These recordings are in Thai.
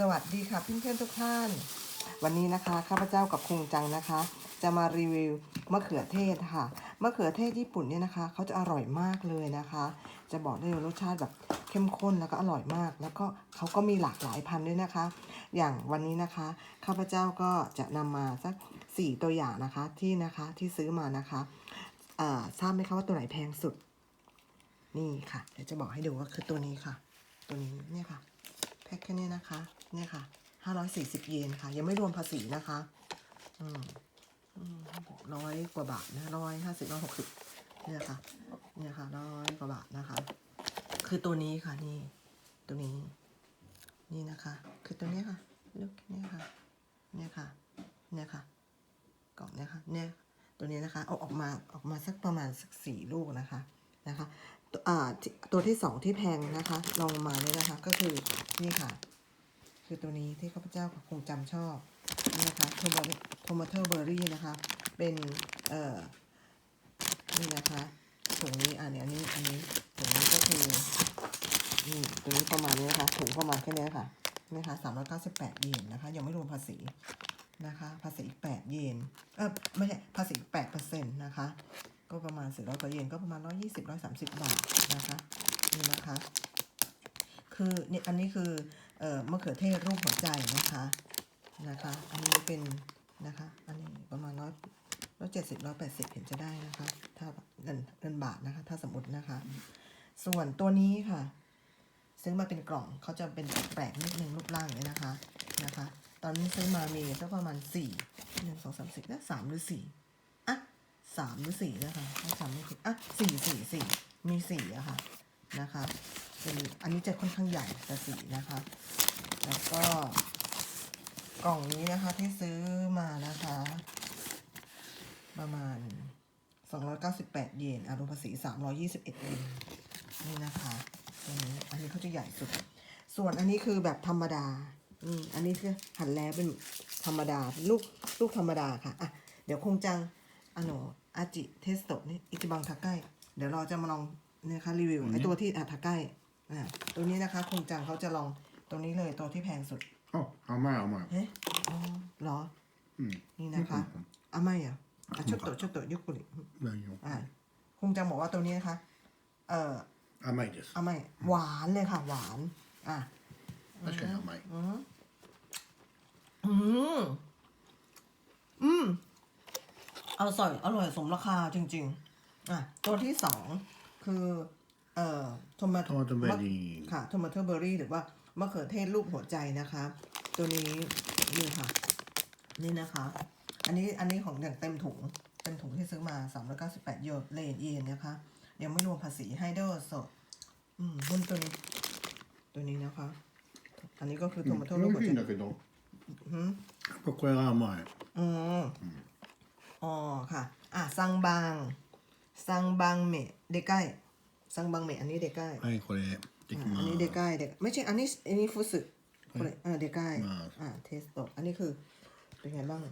สวัสดีค่ะเพื่อนๆทุกท่าน วันนี้นะคะข้าพเจ้ากับคุงจังนะคะ จะมารีวิวมะเขือเทศค่ะมะเขือเทศญี่ปุ่นเนี่ยนะคะเขาจะอร่อยมากเลยนะคะ จะบอกได้เลยรสชาติแบบเข้มข้นแล้วก็อร่อยมาก แล้วก็เขาก็มีหลากหลายพันธุ์ด้วยนะคะ อย่างวันนี้นะคะข้าพเจ้าก็จะนำมาสักสี่ตัวอย่างนะคะที่นะคะที่ซื้อมานะคะทราบไหมคะว่าตัวไหนแพงสุด นี่ค่ะเดี๋ยวจะบอกให้ดูว่าคือตัวนี้ค่ะ ตัวนี้เนี่ยค่ะ แพ็คแค่นี้นะคะ เนี่ยค่ะ540เยนค่ะ ยังไม่รวมภาษีนะคะ อืมร้อยกว่าบาทนะร้อยห้าสิบร้อยหกสิบเนี่ยค่ะ เนี่ยค่ะร้อยกว่าบาทนะคะ คือตัวนี้ค่ะนี่ ตัวนี้ นี่นะคะ คือตัวนี้ค่ะลูกเนี่ยค่ะ เนี่ยค่ะ เนี่ยค่ะ กล่องเนี่ยค่ะ เนี่ย ตัวนี้นะคะ เอาออกมา ออกมาสักประมาณสักสี่ลูกนะคะ นะคะตัวที่ตัวที่สองที่แพงนะคะลองมาเนี่ยนะคะก็คือนี่ค่ะ คือตัวนี้ที่ข้าพเจ้าคงจำชอบนี่นะคะโทมาโทมาเทอร์เบอร์รี่นะคะ เป็นเอ่อนี่นะคะถุงนี้อ่านี่อันนี้อันนี้ถุงนี้ก็คือนี่ตัวนี้ประมาณนี้นะคะถุงประมาณแค่นี้ค่ะนี่ค่ะสามร้อยเก้าสิบแปดเยนนะคะ ยังไม่รวมภาษีนะคะ ภาษีอีกแปดเยนเออไม่ใช่ภาษีแปดเปอร์เซ็นต์นะคะ ก็ประมาณสี่ร้อยกว่าเยนก็ประมาณร้อยยี่สิบร้อยสามสิบบาทนะคะนี่นะคะ คือเนี่ยอันนี้คือเอ่อมะเขือเทศรูปหัวใจนะคะนะคะ อันนี้เป็นนะคะอันนี้ประมาณร้อยร้อยเจ็ดสิบร้อยแปดสิบเห็นจะได้นะคะ ถ้าเงินเงินบาทนะคะ ถ้าสมมตินะคะ ส่วนตัวนี้ค่ะ ซื้อมาเป็นกล่องเขาจะเป็นแปลกนิดนึงรูปร่างเนี่ยนะคะนะคะ ตอนนี้ซื้อมามีสักประมาณสี่หนึ่งสองสามสี่นะสามหรือสี่ สามหรือสี่นะคะถ้าสามไม่ผิดอะสี่สี่สี่มีสี่อะค่ะนะคะเป็นอันนี้จะค่อนข้างใหญ่แต่สี่นะคะ แล้วก็กล่องนี้นะคะที่ซื้อมานะคะ ประมาณ 298 เยนอารมภาษี321เยนนี่นะคะอันนี้อันนี้เขาจะใหญ่สุด ส่วนอันนี้คือแบบธรรมดาอืมอันนี้คือหั่นแล้วเป็นธรรมดาลูกลูกธรรมดาค่ะอะเดี๋ยวคงจัง อโนอาจิเทสโตะนี่อิจิบังทาใกล้ เดี๋ยวเราจะมาลองนะคะรีวิวไอตัวที่อ่ะทาใกล้อ่ะตัวนี้นะคะ คงจังเขาจะลองตัวนี้เลยตัวที่แพงสุด あ、甘い甘い。 เฮ้ยอ๋อเหรอ うん。 นี่นะคะอ่ะไม่อ่ะอ่ะちょっとちょっとゆっくり何よ。 อ่ะคงจังบอกว่าตัวนี้นะคะ เอ่อ 甘いです。 เอาไม่หวานเลยค่ะ หวาน อ่ะ 確かに甘い。 อืมอืมอืม เอาสอยอร่อยสมราคาจริง ๆ อ่ะ ตัวที่สองคือ เอ่อโทมา トマトベリー。 ค่ะโทมาโตเบอร์รี่หรือว่ามะเขือเทศรูปหัวใจนะคะ ตัวนี้นี่ค่ะ นี่นะคะ อันนี้อันนี้ของอย่างเต็มถุง เต็มถุงที่ซื้อมา 398โยเลนเยนนะคะ ยังไม่รวมภาษีให้เดอร์สดอืมบนตัวนี้ ตัวนี้นะคะ อันนี้ก็คือโท うん มาโต 美 รูปหัว 味し ใจ いんだけど、 อืม やっぱこれが甘い。 อืม อ๋อค่ะ อ่ะซังบางซังบางเมะเดใกล้ซังบางเมะอันนี้เดใกล้ はい、これ、でき อ่า ま อัน す นี้เดใกล้เด็กไม่ใช่อันนี้อันนี้ฟุสึこれอ่าเดใกล้ อ่า อ่าเทสโตอันนี้คือ เป็นไงบ้าง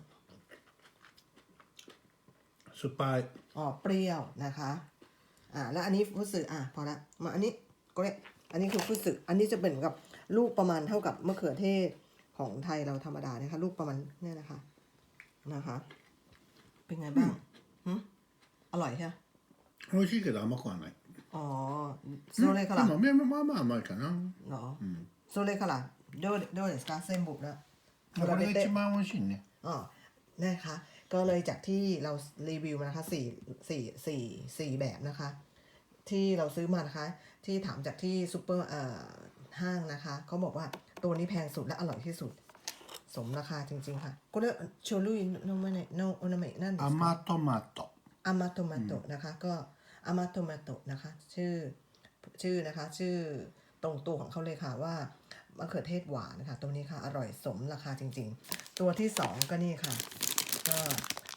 酸っぱい。 อ๋อเปรี้ยวนะคะ อ่า แล้วอันนี้ฟุสึอ่ะพอละมาอันนี้ก็เลยอันนี้คือฟุสึอันนี้จะเป็นกับลูกประมาณเท่ากับมะเขือเทศของไทยเราธรรมดานะคะ ลูกประมาณเนี่ยนะคะ นะคะ เป็นไงบ้างหึอร่อยใช่ไหม 美味しいけど甘くはない。 อ๋อโซเลคาระ でも、まあまあまあ甘いかな。 เหรอโซเลคาระโดโดเดสกาเซนบุนะ これが一番美味しいね。 อ๋อนะคะ ก็เลยจากที่เรารีวิวมานะคะสี่สี่สี่สี่แบบนะคะ ที่เราซื้อมานะคะ ที่ถามจากที่ซูเปอร์เอ่อห้างนะคะ เขาบอกว่าตัวนี้แพงสุดและอร่อยที่สุด สมราคาจริง ๆ ค่ะก็เลยโชลุยโนมาเนโนโอนาเมะนั่น 甘トマト。 อามาโตมาโตะนะคะ ก็อามาโตมาโตะนะคะ ชื่อชื่อนะคะ ชื่อตรงตัวของเขาเลยค่ะว่ามะเขือเทศหวานนะคะตัวนี้ค่ะ อร่อยสมราคาจริง ๆ ตัวที่สองก็นี่ค่ะ ก็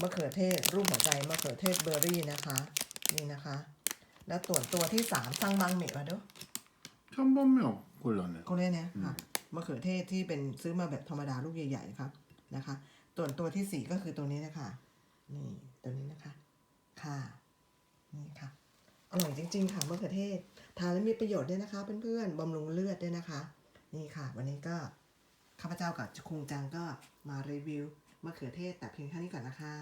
มะเขือเทศรูปหัวใจมะเขือเทศเบอร์รี่นะคะ นี่นะคะ แล้วตัวตัวที่สามซังบังเมะมาดู 三番目はこれだね。 ก็เลยเนี่ยค่ะ มะเขือเทศที่เป็นซื้อมาแบบธรรมดาลูกใหญ่ๆครับนะคะตัวตัวที่สี่ก็คือตัวนี้นะคะนี่ตัวนี้นะคะ ค่ะนี่ค่ะอร่อยจริง ๆ ค่ะมะเขือเทศทานแล้วมีประโยชน์ด้วยนะคะเพื่อนๆบำรุงเลือดด้วยนะคะ นี่ค่ะ วันนี้ก็ข้าพเจ้ากับคุงจังก็มารีวิวมะเขือเทศแต่เพียงเท่านี้ก่อนนะคะ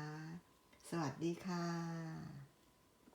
สวัสดีค่ะ